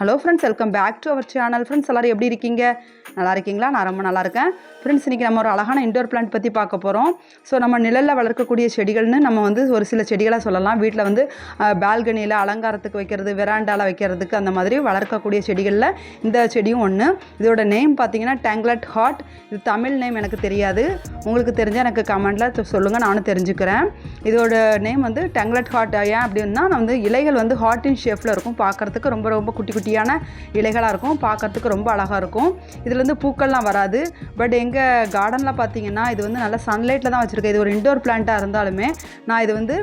Hello friends welcome back to our channel friends எல்லோரும் எப்படி இருக்கீங்க? நல்லா இருக்கீங்களா? நான் ரொம்ப நல்லா இருக்கேன். ஃப்ரெண்ட்ஸ் இன்றைக்கி நம்ம ஒரு அழகான இண்டோர் பிளான்ட் பற்றி பார்க்க போகிறோம் ஸோ நம்ம நிழலில் வளர்க்கக்கூடிய செடிகள்னு நம்ம வந்து ஒரு சில செடிகளை சொல்லலாம். வீட்டில் வந்து பால்கனியில் அலங்காரத்துக்கு வைக்கிறது வெராண்டாவில் வைக்கிறதுக்கு அந்த மாதிரி வளர்க்கக்கூடிய செடிகளில் இந்த செடியும் ஒன்று இதோட நேம் பார்த்தீங்கன்னா டேங்லட் ஹாட் இது தமிழ் நேம் எனக்கு தெரியாது. உங்களுக்கு தெரிஞ்சால் எனக்கு கமெண்டில் சொல்லுங்கள் நானும் தெரிஞ்சுக்கிறேன். இதோட நேம் வந்து டேங்லட் ஹாட் ஏன் அப்படின்னா நான் வந்து இலைகள் வந்து ஹாட்டின் ஷேப்பில் இருக்கும். பார்க்குறதுக்கு ரொம்ப ரொம்ப குட்டி குட்டி குட்டியான இலைகளாக இருக்கும். பார்க்குறதுக்கு ரொம்ப அழகாக இருக்கும். இதுலேருந்து பூக்கள்லாம் வராது. பட் எங்கள் கார்டனில் பார்த்தீங்கன்னா இது வந்து நல்லா சன்லைட்டில் தான் வச்சுருக்கேன். இது ஒரு இண்டோர் பிளான்ட்டாக இருந்தாலுமே நான் இது வந்து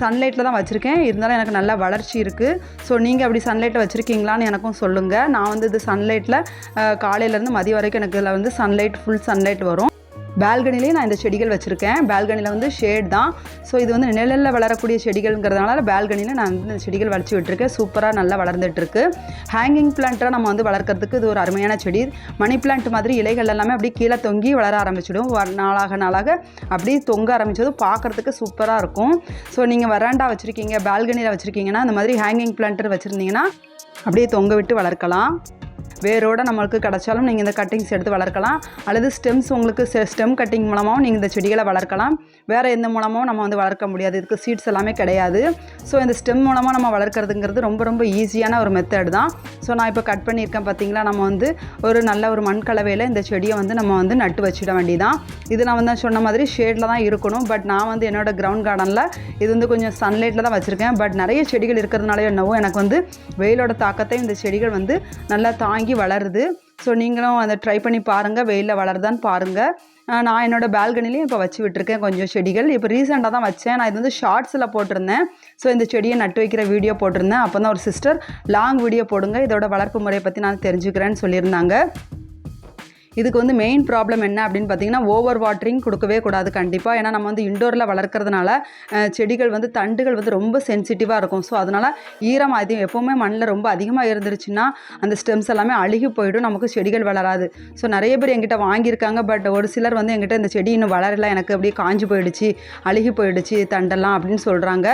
சன்லைட்டில் தான் வச்சுருக்கேன். இருந்தாலும் எனக்கு நல்ல வளர்ச்சி இருக்குது ஸோ நீங்கள் அப்படி சன்லைட்டில் வச்சுருக்கீங்களான்னு எனக்கும் சொல்லுங்கள் நான் வந்து இது சன்லைட்டில் காலையிலேருந்து மதியம் வரைக்கும் எனக்கு இதில் வந்து சன்லைட் ஃபுல் சன்லைட் வரும். பால்கனிலேயே நான் இந்த செடிகள் வச்சுருக்கேன். பால்கனியில் வந்து ஷேட் தான். ஸோ இது வந்து நிழலில் வளரக்கூடிய செடிகள்ங்கிறதுனால பால்கனியில் நான் வந்து இந்த செடிகள் வளர்ச்சி விட்டுருக்கேன். சூப்பராக நல்லா வளர்ந்துட்டுருக்கு. ஹேங்கிங் பிளான்ட்டாக நம்ம வந்து வளர்க்குறதுக்கு இது ஒரு அருமையான செடி. மணி பிளான்ட் மாதிரி இலைகள் எல்லாமே அப்படியே கீழே தொங்கி வளர ஆரம்பிச்சிடும். நாளாக நாளாக அப்படியே தொங்க ஆரம்பிச்சதும் பார்க்குறதுக்கு சூப்பராக இருக்கும். ஸோ நீங்கள் வராண்டா வச்சுருக்கீங்க பால்கனியில் வச்சுருக்கீங்கன்னா இந்த மாதிரி ஹேங்கிங் பிளான்ட் வச்சுருந்தீங்கன்னா அப்படியே தொங்க விட்டு வளர்க்கலாம். வேரோடு நம்மளுக்கு கிடைச்சாலும் நீங்கள் இந்த கட்டிங்ஸ் எடுத்து வளர்க்கலாம். அல்லது ஸ்டெம்ஸ் உங்களுக்கு ஸ்டெம் கட்டிங் மூலமாகவும் நீங்கள் இந்த செடிகளை வளர்க்கலாம். வேறு எந்த மூலமாகவும் நம்ம வந்து வளர்க்க முடியாது. இதுக்கு சீட்ஸ் எல்லாமே கிடையாது. ஸோ இந்த ஸ்டெம் மூலமாக நம்ம வளர்க்குறதுங்கிறது ரொம்ப ரொம்ப ஈஸியான ஒரு மெத்தட் தான். ஸோ நான் இப்போ கட் பண்ணியிருக்கேன் பார்த்தீங்களா நம்ம வந்து ஒரு நல்ல ஒரு மண் கலவையில் இந்த செடியை வந்து நம்ம வந்து நட்டு வச்சிட வேண்டியதான் இது நான் வந்து சொன்ன மாதிரி ஷேடில் தான் இருக்கணும். பட் நான் வந்து என்னோடய கிரவுண்ட் கார்டனில் இது வந்து கொஞ்சம் சன்லைட்டில் தான் வச்சுருக்கேன். பட் நிறைய செடிகள் இருக்கிறதுனால என்னவோ எனக்கு வந்து வெயிலோட தாக்கத்தை இந்த செடிகள் வந்து நல்லா தாங்கி வளருது. ஸோ நீங்களும் அதை ட்ரை பண்ணி பாருங்கள் வெயிலில் வளருதான்னு பாருங்கள் நான் என்னோட பால்கனிலையும் இப்போ வச்சு விட்டுருக்கேன். கொஞ்சம் செடிகள். இப்போ ரீசெண்டாக தான் வச்சேன். நான் இது வந்து ஷார்ட்ஸில் போட்டிருந்தேன். ஸோ இந்த செடியை நட்டு வைக்கிற வீடியோ போட்டிருந்தேன். அப்போ தான் ஒரு சிஸ்டர் லாங் வீடியோ போடுங்க. இதோட வளர்ப்பு முறையை பற்றி நான் தெரிஞ்சுக்கிறேன்னு சொல்லியிருந்தாங்க. இதுக்கு வந்து மெயின் ப்ராப்ளம் என்ன அப்படின்னு பார்த்தீங்கன்னா ஓவர் வாட்டரிங் கொடுக்கவே கூடாது கண்டிப்பாக ஏன்னா நம்ம வந்து இண்டோரில் வளர்க்குறதுனால செடிகள் வந்து தண்டுகள் வந்து ரொம்ப சென்சிட்டிவாக இருக்கும். ஸோ அதனால் ஈரம் அதிகம் எப்போவுமே மண்ணில் ரொம்ப அதிகமாக இருந்துருச்சுன்னா அந்த ஸ்டெம்ஸ் எல்லாமே அழுகி போயிடும் நமக்கு செடிகள் வளராது. ஸோ நிறைய பேர் எங்கிட்ட வாங்கியிருக்காங்க பட் ஒரு சிலர் வந்து எங்கிட்ட இந்த செடி இன்னும் வளரல எனக்கு அப்படியே காஞ்சு போயிடுச்சு அழுகி போயிடுச்சு தண்டெல்லாம் அப்படின்னு சொல்கிறாங்க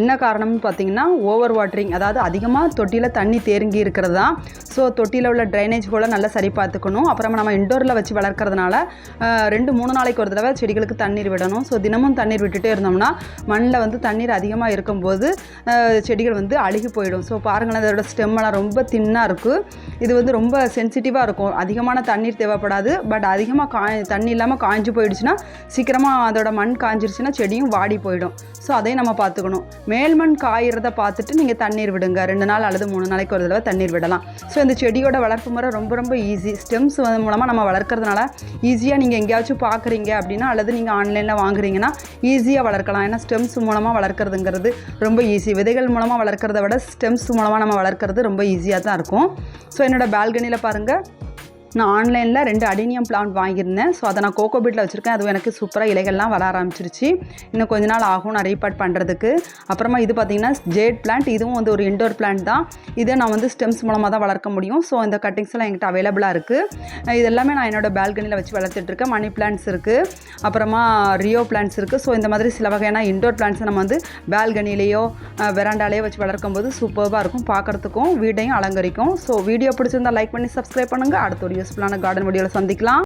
என்ன காரணம்னு பார்த்தீங்கன்னா ஓவர் வாட்டரிங் அதாவது அதிகமாக தொட்டியில் தண்ணி தேங்கி இருக்கிறது தான். ஸோ தொட்டியில் உள்ள ட்ரைனேஜ் போல் நல்லா சரி பார்த்துக்கணும். அப்புறமா நம்ம இன்டோரில் வச்சு வளர்க்குறதுனால ரெண்டு மூணு நாளைக்கு ஒரு தடவை செடிகளுக்கு தண்ணீர் விடணும். ஸோ தினமும் தண்ணீர் விட்டுட்டே இருந்தோம்னா மண்ணில் வந்து தண்ணீர் அதிகமாக இருக்கும்போது செடிகள் வந்து அழுகி போயிடும். ஸோ பாருங்களேன் அதோட ஸ்டெம்மெல்லாம் ரொம்ப தின்னாக இருக்குது இது வந்து ரொம்ப சென்சிட்டிவாக இருக்கும். அதிகமான தண்ணீர் தேவைப்படாது. பட் அதிகமாக காய் தண்ணி இல்லாமல் காய்ஞ்சி போயிடுச்சுன்னா சீக்கிரமாக அதோட மண் காய்ஞ்சிருச்சுன்னா செடியும் வாடி போயிடும். ஸோ அதையும் நம்ம பார்த்துக்கணும். மேல்மண் காயிறத பார்த்துட்டு நீங்கள் தண்ணீர் விடுங்க. ரெண்டு நாள் அல்லது மூணு நாளைக்கு ஒரு தடவை தண்ணீர் விடலாம். ஸோ இந்த செடியோட வளர்ப்பு முறை ரொம்ப ரொம்ப ஈஸி ஸ்டெம்ஸ் மூலமாக நம்ம வளர்க்குறதுனால ஈஸியாக நீங்கள் எங்கேயாச்சும் பார்க்குறீங்க அப்படின்னா அல்லது நீங்கள் ஆன்லைனில் வாங்குறீங்கன்னா ஈஸியாக வளர்க்கலாம். ஏன்னா ஸ்டெம்ஸ் மூலமாக வளர்க்குறதுங்கிறது ரொம்ப ஈஸி விதைகள் மூலமாக வளர்க்குறத விட ஸ்டெம்ஸ் மூலமாக நம்ம வளர்க்குறது ரொம்ப ஈஸியாக தான் இருக்கும். ஸோ என்னோட பால்கனியில் பாருங்கள் நான் ஆன்லைனில் ரெண்டு அடினியம் பிளான்ட் வாங்கியிருந்தேன். ஸோ அதை நான் கோகோ பீட்டில் வச்சுருக்கேன். அதுவும் எனக்கு சூப்பராக இலைகள்லாம் வர ஆரம்பிச்சிருச்சு. இன்னும் கொஞ்ச நாள் ஆகும் நான் ரீபார்ட் பண்ணுறதுக்கு அப்புறமா இது பார்த்திங்கன்னா ஜேட் பிளான்ட் இதுவும் வந்து ஒரு இண்டோர் பிளான்ட் தான். இதை நான் வந்து ஸ்டெம்ஸ் மூலமாக தான் வளர்க்க முடியும். ஸோ இந்த கட்டிங்ஸ் எல்லாம் என்கிட்ட அவைலபிளாக இருக்குது இது எல்லாமே நான் என்னோட பால்கனியில் வச்சு வளர்த்துட்ருக்கேன் மணி பிளான்ட்ஸ் இருக்குது அப்புறமா ரியோ பிளான்ட்ஸ் இருக்குது ஸோ இந்த மாதிரி சில வகையான இண்டோர் பிளான்ட்ஸை நம்ம வந்து பால்கனிலேயோ வெராண்டாலேயோ வச்சு வளர்க்கும் போது சூப்பராக இருக்கும். பார்க்குறதுக்கும் வீட்டையும் அலங்கரிக்கும். ஸோ வீடியோ பிடிச்சிருந்தா லைக் பண்ணி சப்ஸ்கிரைப் பண்ணுங்கள் அடுத்த ஒரு யூஸ்ஃபுல்லான கார்டன் வீடியோவில் சந்திக்கலாம்.